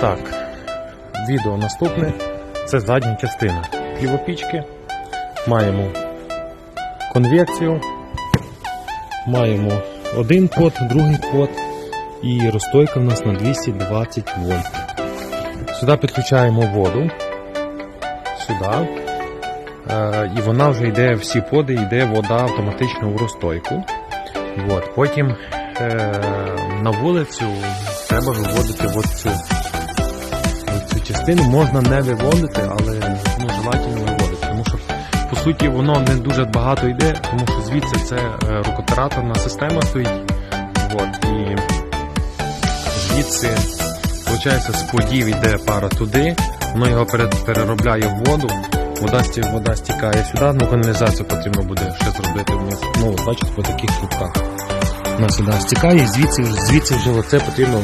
Так, відео наступне. Це задня частина. Півопічки. Маємо конвекцію. Маємо один код, другий код. І розстойка в нас на 220 вольт. Сюди підключаємо воду. Сюди. Е, і вона вже йде всі поди, йде вода автоматично в розстойку. От. Потім е, на вулицю треба виводити цю частину. Можна не виводити, але ну, желательно виводити. Тому що по суті воно не дуже багато йде, тому що звідси це е, рукоператорна система стоїть. От. І звідси, виходить, з подів йде пара туди, воно його переробляє в воду. Вода, вода стікає сюди, ну каналізацію потрібно буде ще зробити вниз. Ну, бачите, по таких трубках. Вона сюди стікає, звідси, звідси вже оце потрібно